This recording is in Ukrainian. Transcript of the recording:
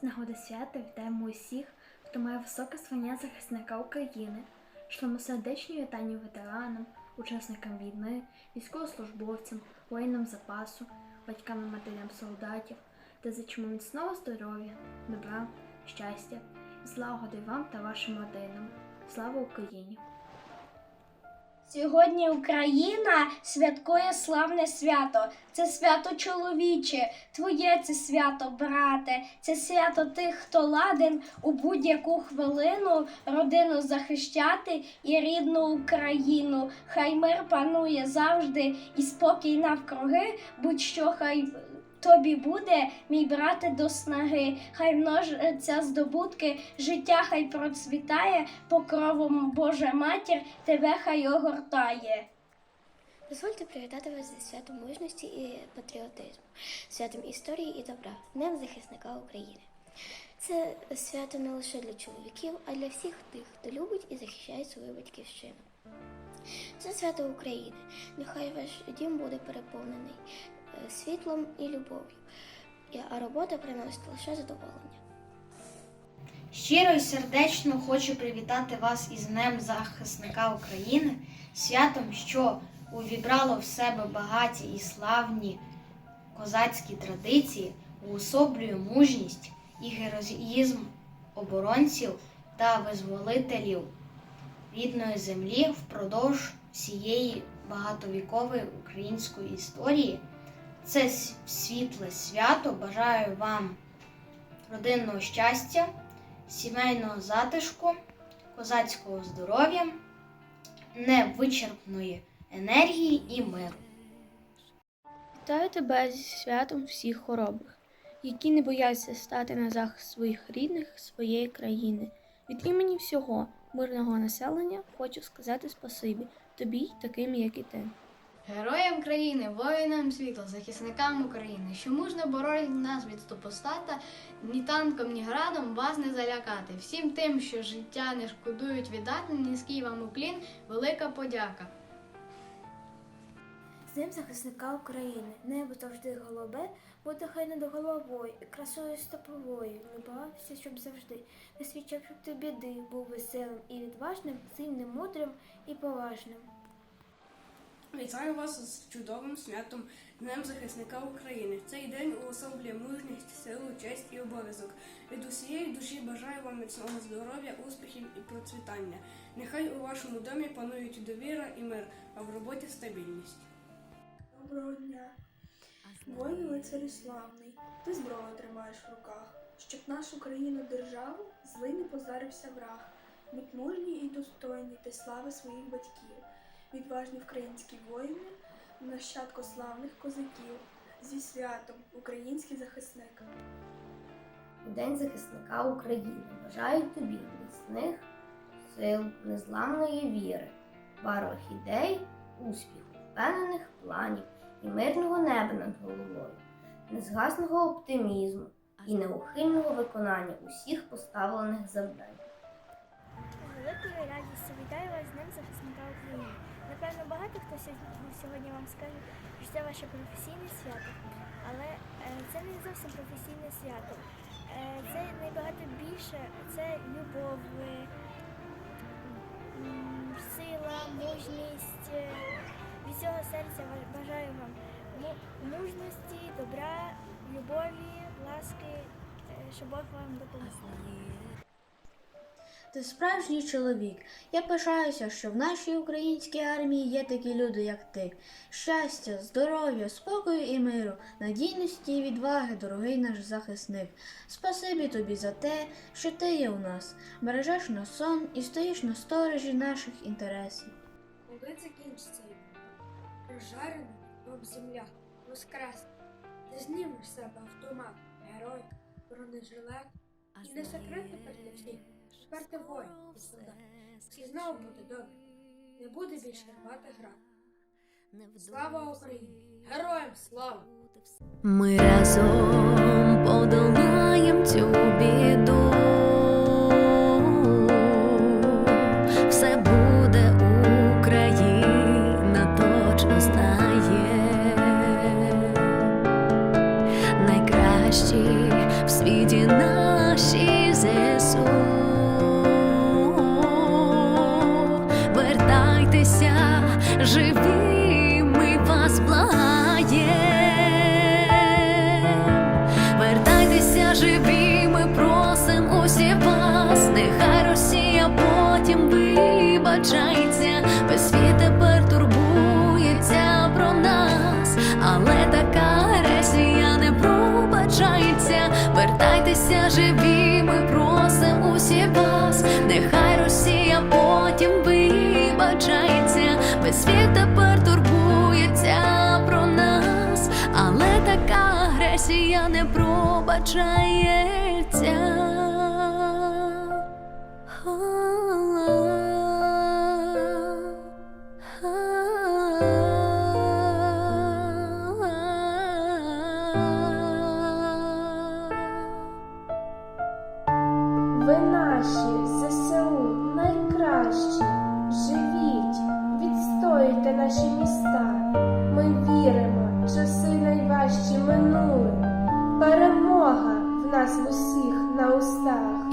З нагоди свята вітаємо усіх, хто має високе звання захисника України, шлемо сердечні вітання ветеранам, учасникам війни, військовослужбовцям, воїнам запасу, батькам і матерям солдатів та зичимо міцного здоров'я, добра, щастя і злагоди вам та вашим родинам. Слава Україні! Сьогодні Україна святкує славне свято. Це свято чоловіче, твоє це свято, брате, це свято тих, хто ладен у будь-яку хвилину родину захищати і рідну Україну. Хай мир панує завжди і спокій навкруги, будь-що хай. Тобі буде, мій брате, до снаги, хай множаться здобутки, життя хай процвітає, покровом Божа матір тебе хай огортає. Дозвольте привітати вас зі святом мужності і патріотизму, святом історії і добра, Днем захисника України. Це свято не лише для чоловіків, а для всіх тих, хто любить і захищає свою батьківщину. Це свято України. Нехай ваш дім буде переповнений світлом і любов'ю, а робота приносить лише задоволення. Щиро і сердечно хочу привітати вас із Днем захисника України, святом, що увібрало в себе багаті і славні козацькі традиції, уособлює мужність і героїзм оборонців та визволителів рідної землі впродовж всієї багатовікової української історії. Це світле свято. Бажаю вам родинного щастя сімейного затишку, козацького здоров'я, невичерпної енергії і миру. Вітаю тебе зі святом всіх хоробрих, які не бояться стати на захист своїх рідних, своєї країни. Від імені всього мирного населення хочу сказати спасибі тобі, таким, як і ти. Героям країни, воїнам світла, захисникам України, що мужно боролять нас від стопостата, ні танком, ні градом вас не залякати. Всім тим, що життя не шкодують віддати, низький вам уклін, велика подяка. З захисника України, небо завжди голубе, буде хай над головою, і красою степовою, не боявся, щоб завжди, не свідчав, щоб ти біди, був веселим і відважним, сильним, мудрим і поважним. Вітаю вас з чудовим святом Днем захисника України. Цей день уособлює мужність, силу, честь і обов'язок. Від усієї душі бажаю вам міцного здоров'я, успіхів і процвітання. Нехай у вашому домі панують довіра і мир, а в роботі стабільність. Доброго дня. Воїн лицарю славний, ти зброю тримаєш в руках, щоб нашу країну державу злий не позарився враг. Будь мужній і достойний ти слави своїх батьків, відважні українські воїни, нащадко славних козаків. Зі святом, український захисник. У День захисника України бажаю тобі міцних сил, незламної віри, барвих ідей, успіху, впевнених планів і мирного неба над головою, незгасного оптимізму і неухильного виконання усіх поставлених завдань. Великою радістю вітаю вас з. Напевно, багато хто сьогодні, сьогодні вам скаже, що це ваше професійне свято, але е, це не зовсім професійне свято. Е, це набагато більше, це любов, е, сила, мужність. Від цього серця бажаю вам му- мужності, добра, любові, ласки, щоб Бог вам допомог. Ти справжній чоловік. Я пишаюся, що в нашій українській армії є такі люди, як ти. Щастя, здоров'я, спокою і миру, надійності і відваги, дорогий наш захисник. Спасибі тобі за те, що ти є у нас, бережеш наш сон і стоїш на сторожі наших інтересів. Коли закінчиться розжарена об земля воскресне, ти знімеш себе автомат, герой, бронежилет і не секрет тепер. Тепер ти воїн і солдат. І знову буде добре. Не буде більше рвати гра. Слава Україні! Героям слава! Ми разом вибачається, весь світ тепер турбується про нас, але така агресія не пробачається. Вертайтеся живі, ми просим усі вас, нехай Росія потім вибачається, весь світ тепер турбується про нас, але така агресія не пробачається. Ви наші ЗСУ найкращі. Живіть, відстоюйте наші міста. Ми віримо, часи найважчі минули. Перемога в нас усіх на устах.